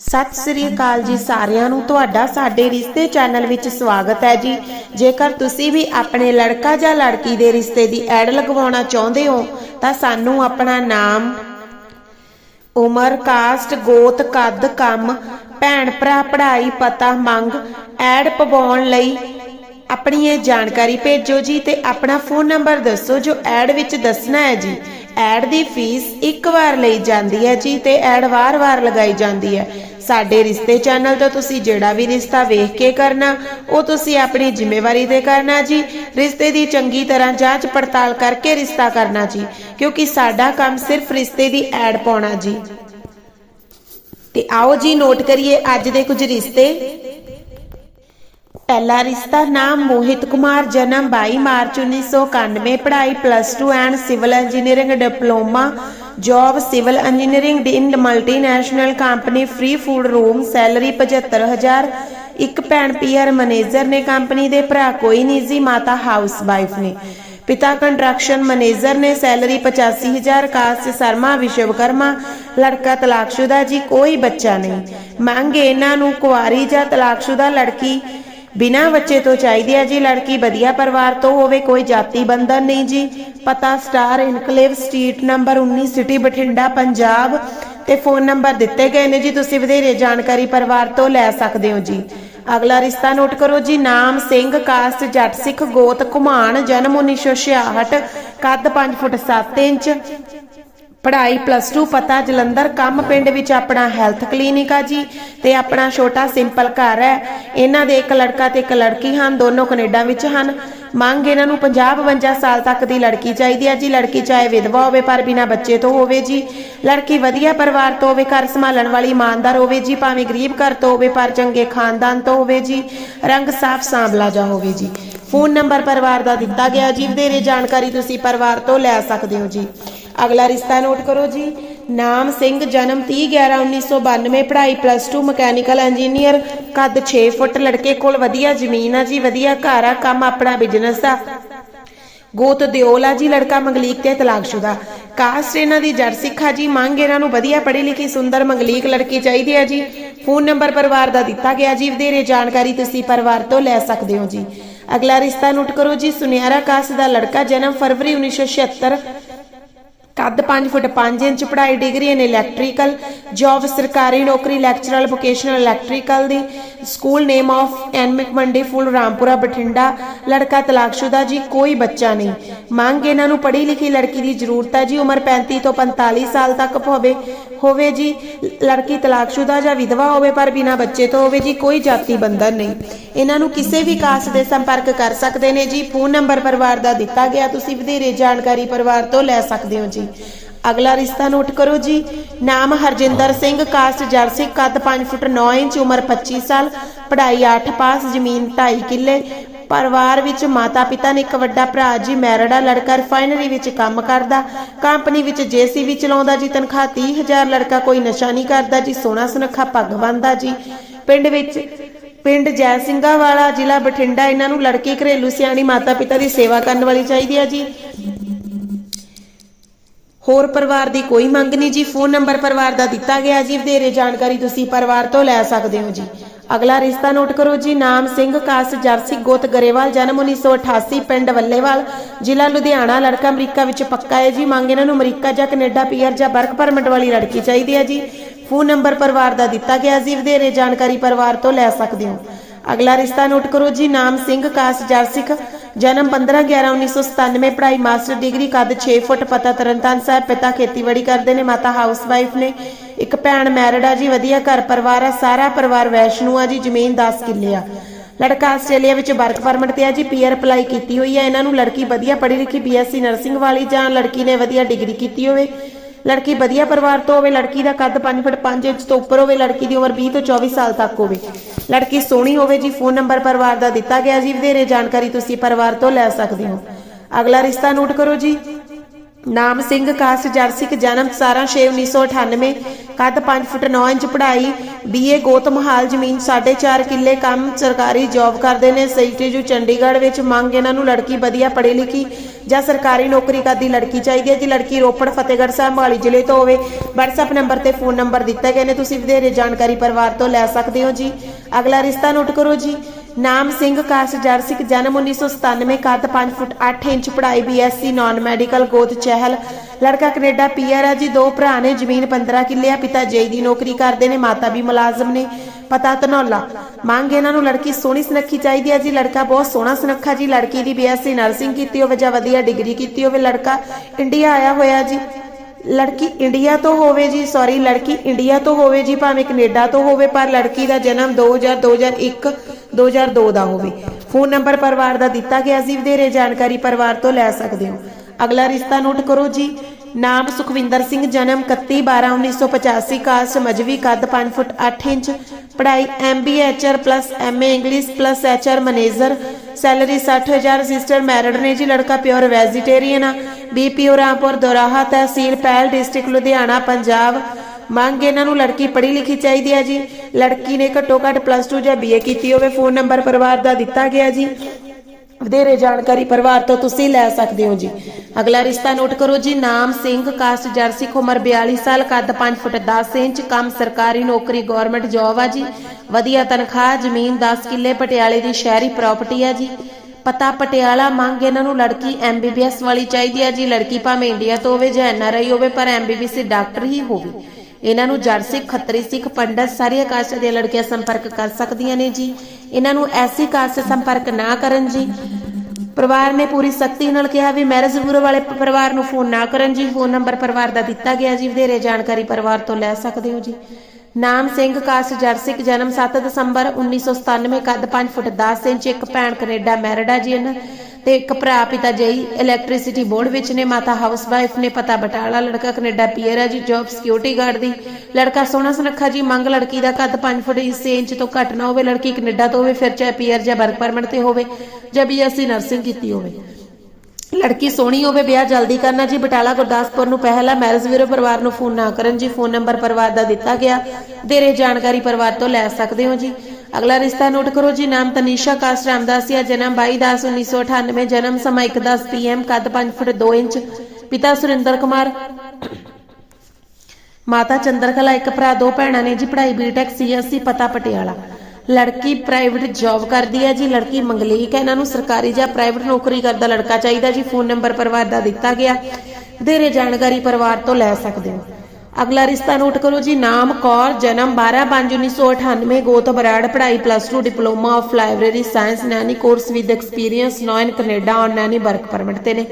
ਸਤਿ ਸ੍ਰੀ ਅਕਾਲ ਜੀ ਸਾਰਿਆਂ ਨੂੰ। ਤੁਹਾਡਾ ਸਾਡੇ ਰਿਸ਼ਤੇ ਚੈਨਲ ਵਿੱਚ ਸਵਾਗਤ ਹੈ ਜੀ। ਜੇਕਰ ਤੁਸੀਂ ਵੀ ਆਪਣੇ ਲੜਕਾ ਜਾਂ ਲੜਕੀ ਦੇ ਰਿਸ਼ਤੇ ਦੀ ਐਡ ਲਗਵਾਉਣਾ ਚਾਹੁੰਦੇ ਹੋ, ਤਾਂ ਸਾਨੂੰ ਆਪਣਾ ਨਾਮ, ਉਮਰ, ਕਾਸਟ, ਗੋਤ, ਕੱਦ, ਕੰਮ, ਭੈਣ, ਭਰਾ, ਪੜ੍ਹਾਈ, ਪਤਾ, ਮੰਗ, ਐਡ ਪਵਾਉਣ ਲਈ ਆਪਣੀ ਇਹ ਜਾਣਕਾਰੀ ਭੇਜੋ ਜੀ ਤੇ ਆਪਣਾ ਫੋਨ ਨੰਬਰ ਦੱਸੋ ਜੋ ਐਡ ਵਿੱਚ ਦੱਸਣਾ ਹੈ ਜੀ। ਐਡ ਦੀ ਫੀਸ ਇੱਕ ਵਾਰ ਲਈ ਜਾਂਦੀ ਹੈ ਜੀ ਤੇ ਐਡ ਵਾਰ-ਵਾਰ ਲਗਾਈ ਜਾਂਦੀ ਹੈ। ਸਾਡੇ ਰਿਸ਼ਤੇ ਚੈਨਲ ਤੋਂ ਤੁਸੀਂ ਜਿਹੜਾ ਵੀ ਰਿਸ਼ਤਾ ਵੇਖ ਕੇ ਕਰਨਾ, ਉਹ ਤੁਸੀਂ ਆਪਣੀ ਜ਼ਿੰਮੇਵਾਰੀ ਤੇ ਕਰਨਾ ਜੀ। ਰਿਸ਼ਤੇ ਦੀ ਚੰਗੀ ਤਰ੍ਹਾਂ ਜਾਂਚ ਪੜਤਾਲ ਕਰਕੇ ਰਿਸ਼ਤਾ ਕਰਨਾ ਜੀ, ਕਿਉਂਕਿ ਸਾਡਾ ਕੰਮ ਸਿਰਫ ਰਿਸ਼ਤੇ ਦੀ ਐਡ ਪਾਉਣਾ ਜੀ। ਤੇ ਆਓ ਜੀ ਨੋਟ ਕਰੀਏ ਅੱਜ ਦੇ ਕੁਝ ਰਿਸ਼ਤੇ। ਪਹਿਲਾ ਰਿਸ਼ਤਾ ਨਾਮ ਮੋਹਿਤ ਕੁਮਾਰ, ਜਨਮ 22 ਮਾਰਚ 1991 ਪੜ੍ਹਾਈ plus 2 and civil engineering diploma job civil engineering in multinational company free food room salary 75000 ਇੱਕ ਭੈਣ ਪੀਆਰ ਮੈਨੇਜਰ ਨੇ ਕੰਪਨੀ ਦੇ ਭਰਾ ਕੋਈ ਨਹੀਂ ਮਾਤਾ ਹਾਊਸ ਵਾਈਫ ਨੇ। ਪਿਤਾ ਕੰਸਟਰਕਸ਼ਨ ਮੈਨੇਜਰ ਨੇ ਸੈਲਰੀ 85000 ਕਾਸਟ ਸ਼ਰਮਾ ਵਿਸ਼ਵਕਰਮਾ ਲੜਕਾ ਤਲਾਕਸ਼ੁਦਾ ਜੀ, ਕੋਈ ਬੱਚਾ ਨਹੀਂ। ਮੰਗ ਇਹਨਾਂ ਨੂੰ ਕੁਆਰੀ ਜਾਂ ਤਲਾਕਸ਼ੁਦਾ ਲੜਕੀ ਬਿਨਾਂ ਬੱਚੇ ਤੋਂ ਚਾਹੀਦੀ ਹੈ ਜੀ, ਲੜਕੀ ਵਧੀਆ ਪਰਿਵਾਰ ਤੋਂ ਹੋਵੇ, ਕੋਈ ਜਾਤੀ ਬੰਧਨ ਨਹੀਂ ਜੀ। ਪਤਾ star enclave street number 19 city Bathinda, Punjab ਤੇ ਫੋਨ ਨੰਬਰ ਦਿੱਤੇ ਗਏ ਨੇ ਜੀ, ਤੁਸੀਂ ਵਧੇਰੇ ਜਾਣਕਾਰੀ ਪਰਿਵਾਰ ਤੋਂ ਲੈ ਸਕਦੇ ਹੋ ਜੀ। ਅਗਲਾ ਰਿਸ਼ਤਾ ਨੋਟ ਕਰੋ ਜੀ, ਨਾਮ ਸਿੰਘ, ਕਾਸਟ, ਜੱਟ ਸਿੱਖ, ਗੋਤ, ਘੁਮਾਣ, ਜਨਮ 1966 ਕੱਦ 5 ਫੁੱਟ 7 ਇੰਚ ਪੜ੍ਹਾਈ ਪਲੱਸ 2 ਪਤਾ ਜਲੰਧਰ ਕੰਮ ਪਿੰਡ ਵਿੱਚ ਆਪਣਾ ਹੈਲਥ ਕਲੀਨਿਕ ਆ ਜੀ, ਤੇ ਆਪਣਾ ਛੋਟਾ ਸਿੰਪਲ ਘਰ ਹੈ। ਇਹਨਾਂ ਦੇ ਇੱਕ ਲੜਕਾ ਤੇ ਇੱਕ ਲੜਕੀ ਹਨ, ਦੋਨੋਂ ਕੈਨੇਡਾ ਵਿੱਚ ਹਨ। ਮੰਗ ਇਹਨਾਂ ਨੂੰ 50 52 ਸਾਲ ਤੱਕ ਦੀ ਲੜਕੀ ਚਾਹੀਦੀ ਹੈ ਜੀ। ਲੜਕੀ ਚਾਹੇ ਵਿਧਵਾ ਹੋਵੇ, ਪਰ ਬਿਨਾਂ ਬੱਚੇ ਤੋਂ ਹੋਵੇ ਜੀ। ਲੜਕੀ ਵਧੀਆ ਪਰਿਵਾਰ ਤੋਂ ਹੋਵੇ, ਘਰ ਸੰਭਾਲਣ ਵਾਲੀ ਇਮਾਨਦਾਰ ਹੋਵੇ ਜੀ। ਭਾਵੇਂ ਗਰੀਬ ਘਰ ਤੋਂ ਹੋਵੇ, ਪਰ ਚੰਗੇ ਖਾਨਦਾਨ ਤੋਂ ਹੋਵੇ ਜੀ। ਰੰਗ ਸਾਫ਼ ਸਾਂਵਲਾ ਜਾ ਹੋਵੇ ਜੀ। ਫੋਨ ਨੰਬਰ ਪਰਿਵਾਰ ਦਾ ਦਿੱਤਾ ਗਿਆ ਜੀ। ਵਧੇਰੇ ਜਾਣਕਾਰੀ ਤੁਸੀਂ ਪਰਿਵਾਰ ਤੋਂ ਲੈ ਸਕਦੇ ਹੋ ਜੀ। ਅਗਲਾ ਰਿਸ਼ਤਾ ਨੋਟ ਕਰੋ ਜੀ। ਨਾਮ ਸਿੰਘ, ਜਨਮ 30 11 1992 ਪੜ੍ਹਾਈ ਪਲੱਸ 2 ਮਕੈਨੀਕਲ ਇੰਜੀਨੀਅਰ ਕੱਦ 6 ਫੁੱਟ, ਲੜਕੇ ਕੋਲ ਵਧੀਆ ਜ਼ਮੀਨ ਆ ਜੀ, ਵਧੀਆ ਘਰ ਆ, ਕੰਮ ਆਪਣਾ ਬਿਜ਼ਨਸ ਆ। ਗੋਤ ਦਿਓਲਾ ਜੀ, ਲੜਕਾ ਮੰਗਲੀਕ ਤੇ ਤਲਾਕਸ਼ੁਦਾ। ਕਾਸਟ ਇਹਨਾਂ ਦੀ ਜੜ ਸਿੱਖਾ ਜੀ, ਮੰਗ ਇਹਨਾਂ ਨੂੰ ਵਧੀਆ ਪੜ੍ਹੀ ਲਿਖੀ, ਸੁੰਦਰ ਮੰਗਲੀਕ ਲੜਕੀ ਚਾਹੀਦੀ ਹੈ ਜੀ। ਫੋਨ ਨੰਬਰ ਪਰਿਵਾਰ ਦਾ ਦਿੱਤਾ ਗਿਆ ਜੀ, ਵਧੇਰੇ ਜਾਣਕਾਰੀ ਤੁਸੀਂ ਪਰਿਵਾਰ ਤੋਂ ਲੈ ਸਕਦੇ ਹੋ ਜੀ। ਅਗਲਾ ਰਿਸ਼ਤਾ ਨੋਟ ਕਰੋ ਜੀ, ਸੁਨਿਆਰਾ ਕਾਸਟ ਦਾ ਲੜਕਾ, ਜਨਮ ਫਰਵਰੀ 1976 ਕੱਦ 5 ਫੁੱਟ 5 ਇੰਚ ਪੜ੍ਹਾਈ ਡਿਗਰੀ ਇਨ ਇਲੈਕਟ੍ਰੀਕਲ ਜੌਬ ਸਰਕਾਰੀ ਨੌਕਰੀ ਲੈਕਚਰਲ ਵੋਕੇਸ਼ਨਲ ਇਲੈਕਟ੍ਰੀਕਲ ਦੀ। ਸਕੂਲ ਨੇਮ ਆਫ ਐਨਮਿਕ ਮੰਡੀ ਫੁੱਲ ਰਾਮਪੁਰਾ, ਬਠਿੰਡਾ। ਲੜਕਾ ਤਲਾਕਸ਼ੁਦਾ ਜੀ, ਕੋਈ ਬੱਚਾ ਨਹੀਂ। ਮੰਗ ਇਹਨਾਂ ਨੂੰ ਪੜ੍ਹੀ ਲਿਖੀ ਲੜਕੀ ਦੀ ਜ਼ਰੂਰਤ ਹੈ ਜੀ, ਉਮਰ 35 ਤੋਂ 45 ਸਾਲ ਤੱਕ ਹੋਵੇ। ਹੋਵੇ ਜੀ, ਲੜਕੀ ਤਲਾਕਸ਼ੁਦਾ ਜਾਂ ਵਿਧਵਾ ਹੋਵੇ, ਪਰ ਬਿਨਾਂ ਬੱਚੇ ਤੋਂ ਹੋਵੇ ਜੀ, ਕੋਈ ਜਾਤੀ ਬੰਧਨ ਨਹੀਂ। ਇਹਨਾਂ ਨੂੰ ਕਿਸੇ ਵੀ ਕਾਸਟ ਦੇ ਸੰਪਰਕ ਕਰ ਸਕਦੇ ਨੇ ਜੀ। ਫੋਨ ਨੰਬਰ ਪਰਿਵਾਰ ਦਾ ਦਿੱਤਾ ਗਿਆ। ਤੁਸੀਂ ਵਧੇਰੇ ਜਾਣਕਾਰੀ ਪਰਿਵਾਰ ਤੋਂ ਲੈ ਸਕਦੇ ਹੋ ਜੀ। ਅਗਲਾ ਰਿਸ਼ਤਾ ਨੋਟ ਕਰੋ ਜੀ। ਨਾਮ ਹਰਜਿੰਦਰ ਸਿੰਘ, ਕਾਸਟ ਜਰਸੀ ਕੱਦ 5 ਫੁੱਟ 9 ਇੰਚ, ਉਮਰ 25 ਸਾਲ, ਪੜ੍ਹਾਈ 8 ਪਾਸ, ਜ਼ਮੀਨ 2.5 ਕਿੱਲੇ। ਪਰਿਵਾਰ ਵਿੱਚ ਮਾਤਾ ਪਿਤਾ ਨੇ ਇੱਕ ਵੱਡਾ ਭਰਾ ਜੀ ਮੈਰਿਡਾ ਲੜਕਾ ਰਿਫਾਈਨਰੀ ਵਿੱਚ ਕੰਮ ਕਰਦਾ। ਕੰਪਨੀ ਵਿੱਚ ਜੀਸੀਬੀ ਚਲਾਉਂਦਾ ਜੀ। ਤਨਖਾਹ 30000 ਲੜਕਾ ਕੋਈ ਨਸ਼ਾ ਨਹੀਂ ਕਰਦਾ ਜੀ। ਸੋਹਣਾ ਸੁਨੱਖਾ ਪੱਗ ਬੰਨਦਾ ਜੀ। ਪਿੰਡ ਵਿੱਚ ਪਿੰਡ ਜੈ ਸਿੰਘਾ ਵਾਲਾ ਜ਼ਿਲ੍ਹਾ ਬਠਿੰਡਾ। ਇਹਨਾਂ ਨੂੰ ਲੜਕੀ ਘਰੇਲੂ ਸਿਆਣੀ ਮਾਤਾ ਪਿਤਾ ਦੀ ਸੇਵਾ ਕਰਨ ਵਾਲੀ ਚਾਹੀਦੀ ਹੈ ਜੀ। ਹੋਰ ਪਰਿਵਾਰ ਦੀ ਕੋਈ ਮੰਗ ਨਹੀਂ ਜੀ। ਫੋਨ ਨੰਬਰ ਪਰਿਵਾਰ ਦਾ ਦਿੱਤਾ ਗਿਆ ਜੀ। ਵਧੇਰੇ ਜਾਣਕਾਰੀ ਤੁਸੀਂ ਪਰਿਵਾਰ ਤੋਂ ਲੈ ਸਕਦੇ ਹੋ ਜੀ। ਅਗਲਾ ਰਿਸ਼ਤਾ ਨੋਟ ਕਰੋ ਜੀ। ਨਾਮ ਸਿੰਘ ਕਾਸ ਜਰਸੀ ਗੋਤ ਗਰੇਵਾਲ, ਜਨਮ 1988 ਪਿੰਡ ਵੱਲੇਵਾਲ, ਜ਼ਿਲ੍ਹਾ ਲੁਧਿਆਣਾ। ਲੜਕਾ ਅਮਰੀਕਾ ਵਿੱਚ ਪੱਕਾ ਹੈ ਜੀ। ਮੰਗ ਇਹਨਾਂ ਨੂੰ ਅਮਰੀਕਾ ਜਾਂ ਕੈਨੇਡਾ, ਪੀਆਰ ਜਾਂ ਵਰਕ ਪਰਮਿਟ ਵਾਲੀ ਲੜਕੀ ਚਾਹੀਦੀ ਹੈ ਜੀ। ਫੋਨ ਨੰਬਰ ਪਰਿਵਾਰ ਦਾ ਦਿੱਤਾ ਗਿਆ ਜੀ ਵਧੇਰੇ ਜਾਣਕਾਰੀ ਪਰਿਵਾਰ ਤੋਂ ਲੈ ਸਕਦੇ ਹੋ। ਅਗਲਾ ਰਿਸ਼ਤਾ ਨੋਟ ਕਰੋ ਜੀ, ਨਾਮ ਸਿੰਘ ਕਾਸ ਜਰਸਿਕ ਜਨਮ 15 11 1997 ਪੜ੍ਹਾਈ ਮਾਸਟਰ ਡਿਗਰੀ, ਕੱਦ 6 ਫੁੱਟ, ਪਤਾ ਤਰਨਤਾਰਨ ਸਾਹਿਬ, ਪਿਤਾ ਖੇਤੀਬਾੜੀ ਕਰਦੇ ਨੇ, ਮਾਤਾ ਹਾਊਸ ਨੇ, ਇੱਕ ਭੈਣ ਮੈਰਿਡ ਆ ਜੀ, ਵਧੀਆ ਘਰ ਪਰਿਵਾਰ ਆ, ਸਾਰਾ ਪਰਿਵਾਰ ਵੈਸ਼ਨੂ ਆ ਜੀ, ਜ਼ਮੀਨ 10 ਕਿੱਲੇ ਆ। ਲੜਕਾ ਆਸਟ੍ਰੇਲੀਆ ਵਿੱਚ ਵਰਕ ਪਰਮਿਟ ਤੇ ਆ ਜੀ, ਪੀਆਰ ਅਪਲਾਈ ਕੀਤੀ ਹੋਈ ਆ, ਇਹਨਾਂ ਨੂੰ ਲੜਕੀ ਵਧੀਆ ਪੜ੍ਹੀ ਲਿਖੀ ਬੀਐਸਸੀ ਨਰਸਿੰਗ ਵਾਲੀ ਜਾਂ ਲੜਕੀ ਨੇ ਵਧੀਆ ਡਿਗਰੀ ਕੀਤੀ ਹੋਵੇ। ਲੜਕੀ ਵਧੀਆ ਪਰਿਵਾਰ ਤੋਂ ਹੋਵੇ, ਲੜਕੀ ਦਾ ਕੱਦ 5 ਫੁੱਟ 5 ਇੰਚ ਤੋਂ ਉੱਪਰ ਹੋਵੇ, ਲੜਕੀ ਦੀ ਉਮਰ 20 ਤੋਂ 24 ਸਾਲ ਤੱਕ ਹੋਵੇ। ਲੜਕੀ ਸੋਹਣੀ ਹੋਵੇ ਜੀ, ਫੋਨ ਨੰਬਰ ਪਰਿਵਾਰ ਦਾ ਦਿੱਤਾ ਗਿਆ ਜੀ, ਵਧੇਰੇ ਜਾਣਕਾਰੀ ਤੁਸੀਂ ਪਰਿਵਾਰ ਤੋਂ ਲੈ ਸਕਦੇ ਹੋ। ਅਗਲਾ ਰਿਸ਼ਤਾ ਨੋਟ ਕਰੋ ਜੀ। ਨਾਮ ਸਿੰਘ, ਕਾਸਟ ਜਰਸਿਕ ਜਨਮ 17/6/1998 ਕੱਦ 5 ਫੁੱਟ 9 ਇੰਚ ਪੜ੍ਹਾਈ ਬੀਏ ਗੌਤਮ ਹਾਲ ਜ਼ਮੀਨ 4.5 ਕਿੱਲੇ, ਕੰਮ ਸਰਕਾਰੀ ਜੌਬ ਕਰਦੇ ਨੇ ਸੀਟੀਯੂ ਚੰਡੀਗੜ੍ਹ ਵਿੱਚ, ਮੰਗ ਇਹਨਾਂ ਨੂੰ ਲੜਕੀ ਵਧੀਆ ਪੜ੍ਹੀ ਲਿਖੀ ਜਾਂ ਸਰਕਾਰੀ ਨੌਕਰੀ ਕਰਦੀ ਲੜਕੀ ਚਾਹੀਦੀ ਹੈ, ਜੀ ਲੜਕੀ ਰੋਪੜ, ਫਤਿਹਗੜ੍ਹ ਸਾਹਿਬ, ਮੋਹਾਲੀ ਜ਼ਿਲ੍ਹੇ ਤੋਂ ਹੋਵੇ, WhatsApp ਨੰਬਰ ਤੇ ਫੋਨ ਨੰਬਰ ਦਿੱਤੇ ਗਏ ਨੇ, ਤੁਸੀਂ ਵਧੇਰੇ ਜਾਣਕਾਰੀ ਪਰਿਵਾਰ ਤੋਂ ਲੈ ਸਕਦੇ ਹੋ ਜੀ। ਅਗਲਾ ਰਿਸ਼ਤਾ ਨੋਟ ਕਰੋ ਜੀ। ਨਾਮ ਸਿੰਘ ਕਾਸਟ ਜਨਮ 1997 ਕੱਦ 5 ਫੁੱਟ 8 ਇੰਚ, ਪੜ੍ਹਾਈ ਬੀਐਸਸੀ ਨਾਨ ਮੈਡੀਕਲ ਗੋਤ ਚਹਿਲ, ਲੜਕਾ ਕੈਨੇਡਾ, ਪੀਆਰ ਹੈ ਜੀ, ਦੋ ਭਰਾ ਨੇ, ਜ਼ਮੀਨ 15 ਕਿੱਲੇ ਆ, ਪਿਤਾ ਜੇਈ ਦੀ ਨੌਕਰੀ ਕਰਦੇ ਨੇ, ਮਾਤਾ ਵੀ ਮੁਲਾਜ਼ਮ ਨੇ, ਪਤਾ ਧਨੌਲਾ। ਮੰਗ ਇਹਨਾਂ ਨੂੰ, ਲੜਕੀ ਸੋਹਣੀ ਸੁਨੱਖੀ ਚਾਹੀਦੀ ਹੈ ਜੀ, ਲੜਕਾ ਬਹੁਤ ਸੋਹਣਾ ਸੁਨੱਖਾ ਜੀ, ਲੜਕੀ ਦੀ ਬੀਐਸਸੀ ਨਰਸਿੰਗ ਕੀਤੀ ਹੋਵੇ ਜਾਂ ਵਧੀਆ ਡਿਗਰੀ ਕੀਤੀ ਹੋਵੇ, ਲੜਕਾ ਇੰਡੀਆ ਆਇਆ ਹੋਇਆ ਜੀ। ਲੜਕੀ ਇੰਡੀਆ ਤੋਂ ਹੋਵੇ ਜੀ ਸੌਰੀ ਲੜਕੀ ਇੰਡੀਆ ਤੋਂ ਹੋਵੇ ਜੀ, ਭਾਵੇਂ ਕੈਨੇਡਾ ਤੋਂ ਹੋਵੇ, ਪਰ ਲੜਕੀ ਦਾ ਜਨਮ 2000 2001 2002 ਦਾ ਹੋਵੇ। ਫੋਨ ਨੰਬਰ ਪਰਿਵਾਰ ਦਾ ਦਿੱਤਾ ਗਿਆ ਸੀ, ਵਧੇਰੇ ਜਾਣਕਾਰੀ ਪਰਿਵਾਰ ਤੋਂ ਲੈ ਸਕਦੇ ਹੋ। ਅਗਲਾ ਰਿਸ਼ਤਾ ਨੋਟ ਕਰੋ ਜੀ। ਨਾਮ ਸੁਖਵਿੰਦਰ ਸਿੰਘ, ਜਨਮ 31 12 1985 ਕਾਸਟ ਮਜਵੀ ਕੱਦ 5 ਫੁੱਟ 8 ਇੰਚ, ਪੜ੍ਹਾਈ MB HR plus MA English plus HR manager salary 60000 register married ਨੇ ਜੀ, ਲੜਕਾ ਪਿਓਰ ਵੈਜੀਟੇਰੀਅਨ ਆ। ਬੀਪੀਓ ਰਾਮਪੁਰ ਦੋਰਾਹਾ ਤਹਿਸੀਲ ਪਹਿਲ ਡਿਸਟ੍ਰਿਕਟ, ਲੁਧਿਆਣਾ, ਪੰਜਾਬ। ਮੰਗ ਇਹਨਾਂ ਨੂੰ ਲੜਕੀ ਪੜ੍ਹੀ ਲਿਖੀ ਚਾਹੀਦੀ ਹੈ ਜੀ। ਲੜਕੀ ਨੇ ਘੱਟੋ ਘੱਟ ਪਲੱਸ 2 ਜਾਂ ਬੀਏ ਕੀਤੀ ਹੋਵੇ। ਫੋਨ ਨੰਬਰ ਪਰਿਵਾਰ ਦਾ ਦਿੱਤਾ ਗਿਆ ਜੀ। ਵਧੇਰੇ ਜਾਣਕਾਰੀ ਪਰਿਵਾਰ ਤੋਂ ਤੁਸੀਂ ਲੈ ਸਕਦੇ ਹੋ ਜੀ। ਅਗਲਾ ਰਿਸ਼ਤਾ ਨੋਟ ਕਰੋ ਜੀ, ਨਾਮ ਸਿੰਘ, ਕਾਸਟ ਜਰਸਿਕ ਉਮਰ 42 ਸਾਲ, ਕੱਦ 5 ਫੁੱਟ 10 ਇੰਚ, ਕੰਮ ਸਰਕਾਰੀ, ਨੌਕਰੀ ਗਵਰਨਮੈਂਟ ਜੌਬ ਆ ਜੀ। ਵਧੀਆ ਤਨਖਾਹ, ਜ਼ਮੀਨ 10 ਕਿੱਲੇ, ਪਟਿਆਲੇ ਦੀ ਸ਼ਹਿਰੀ ਪ੍ਰਾਪਰਟੀ ਆ ਜੀ। ਪਤਾ ਪਟਿਆਲਾ ਮੰਗ ਇਹਨਾਂ ਨੂੰ ਲੜਕੀ ਐਮਬੀਬੀਐਸ ਵਾਲੀ ਚਾਹੀਦੀ ਆ ਜੀ। ਲੜਕੀ ਭਾਵੇਂ ਇੰਡੀਆ ਤੋਂ ਹੋਵੇ ਜਾਂ ਐਨਆਰਆਈ ਹੋਵੇ, ਪਰ ਐਮਬੀਬੀਐਸ ਡਾਕਟਰ ਹੀ ਹੋਵੇ। ਇਹਨਾਂ ਨੂੰ ਜੜ ਸਿੱਖ, ਖੱਤਰੀ ਸਿੱਖ, ਪੰਡਤ ਸਾਰੀਆਂ ਕਾਸਟ ਦੀਆਂ ਲੜਕੀਆਂ ਸੰਪਰਕ ਕਰ ਸਕਦੀਆਂ ਨੇ ਜੀ। ਇਹਨਾਂ ਨੂੰ ਐਸੀ ਕਾਸਟ ਸੰਪਰਕ ਨਾ ਕਰਨ ਜੀ। ਪਰਿਵਾਰ ਨੇ ਪੂਰੀ ਸਖਤੀ ਨਾਲ ਕਿਹਾ ਵੀ ਮੈਰਿਜ ਬਿਊਰੋ ਵਾਲੇ ਪਰਿਵਾਰ ਨੂੰ ਫੋਨ ਨਾ ਕਰਨ ਜੀ। ਫੋਨ ਨੰਬਰ ਪਰਿਵਾਰ ਦਾ ਦਿੱਤਾ ਗਿਆ ਜੀ। ਵਧੇਰੇ ਜਾਣਕਾਰੀ ਪਰਿਵਾਰ ਤੋਂ ਲੈ ਸਕਦੇ ਹੋ ਜੀ। ਨਾਮ ਸਿੰਘ ਕਾਸਟ ਜਰਸਿਕ ਜਨਮ 7 ਦਸੰਬਰ 1997 ਕੱਦ 5 ਫੁੱਟ 10 ਇੰਚ, ਇੱਕ ਭੈਣ ਕੈਨੇਡਾ, ਮੈਰਿਡ ਜੀ ਇਹਨਾਂ ਤੇ ਇੱਕ ਭਰਾ ਪਿਤਾ ਜਈ ਇਲੈਕਟ੍ਰਿਸਿਟੀ ਬੋਰਡ ਵਿੱਚ ਨੇ, ਮਾਤਾ ਹਾਊਸ ਵਾਈਫ ਨੇ, ਪਤਾ ਬਟਾਲਾ, ਲੜਕਾ ਕੈਨੇਡਾ, ਪੀਅਰ ਹੈ ਜੀ ਜੌਬ ਸਿਕਿਉਰਿਟੀ ਗਾਰਡ ਦੀ। ਲੜਕਾ ਸੋਹਣਾ ਸੁਨੱਖਾ ਜੀ, ਮੰਗ ਲੜਕੀ ਦਾ ਕੱਦ 5 ਫੁੱਟ 6 ਇੰਚ ਤੋਂ ਘੱਟ ਨਾ ਹੋਵੇ, ਲੜਕੀ ਕੈਨੇਡਾ ਤੋਂ ਹੋਵੇ, ਫਿਰ ਚਾਹੇ ਪੀਅਰ ਜਾਂ ਵਰਕ ਪਰਮਿਟ ਤੇ ਹੋਵੇ, ਜਾਂ ਬੀਐਸਸੀ ਨਰਸਿੰਗ ਕੀਤੀ ਹੋਵੇ। ਲੜਕੀ ਸੋਹਣੀ ਹੋਵੇ, ਵਿਆਹ ਜਲਦੀ ਕਰਨਾ ਜੀ। ਬਟਾਲਾ ਗੁਰਦਾਸਪੁਰ ਨੂੰ ਪਹਿਲਾ ਮੈਰਿਜ ਵੀਰੋ ਪਰਿਵਾਰ ਨੂੰ ਫੋਨ ਨਾ ਕਰਨ ਜੀ। ਫੋਨ ਨੰਬਰ ਪਰਿਵਾਰ ਦਾ ਦਿੱਤਾ ਗਿਆ। ਦੇਰੇ ਜਾਣਕਾਰੀ ਪਰਿਵਾਰ ਤੋਂ ਲੈ ਸਕਦੇ ਹੋ ਜੀ। ਅਗਲਾ ਰਿਸ਼ਤਾ ਨੋਟ ਕਰੋ ਜੀ। ਨਾਮ ਤਨੀਸ਼ਾ ਕਾਸਟ ਰਾਮਦਾਸੀਆ ਜਨਮ 22 10 1998 ਜਨਮ ਸਮਾਂ 1:10 ਪੀਐਮ ਕੱਦ 5 ਫੁੱਟ 2 ਇੰਚ। ਪਿਤਾ ਸੁਰਿੰਦਰ ਕੁਮਾਰ। ਮਾਤਾ ਚੰਦਰਕਲਾ ਇੱਕ ਭਰਾ, ਦੋ ਭੈਣਾਂ ਨੇ ਜੀ। ਪੜ੍ਹਾਈ ਬੀਟੈਕ, ਸੀਐਸਸੀ, ਪਤਾ ਪਟਿਆਲਾ। ਲੜਕੀ ਪ੍ਰਾਈਵੇਟ ਜੌਬ ਕਰਦੀ ਹੈ ਜੀ, ਲੜਕੀ ਮੰਗਲੀਕ ਹੈ ਇਹਨਾਂ ਨੂੰ ਸਰਕਾਰੀ ਜਾਂ ਪ੍ਰਾਈਵੇਟ ਨੌਕਰੀ ਕਰਦਾ ਲੜਕਾ ਚਾਹੀਦਾ ਜੀ ਫੋਨ ਨੰਬਰ ਪਰਿਵਾਰ ਦਾ ਦਿੱਤਾ ਗਿਆ। ਵਧੇਰੇ ਜਾਣਕਾਰੀ ਪਰਿਵਾਰ ਤੋਂ ਲੈ ਸਕਦੇ ਹੋ। ਅਗਲਾ ਰਿਸ਼ਤਾ ਨੋਟ ਕਰੋ ਜੀ, ਨਾਮ, ਕੌਰ, ਜਨਮ 12/5/1998 ਗੋਤ ਬਰਾੜ, ਪੜ੍ਹਾਈ plus 2 diploma of library science nanny course with experience now Canada on nanny work permit ਤੇ ਨੇ।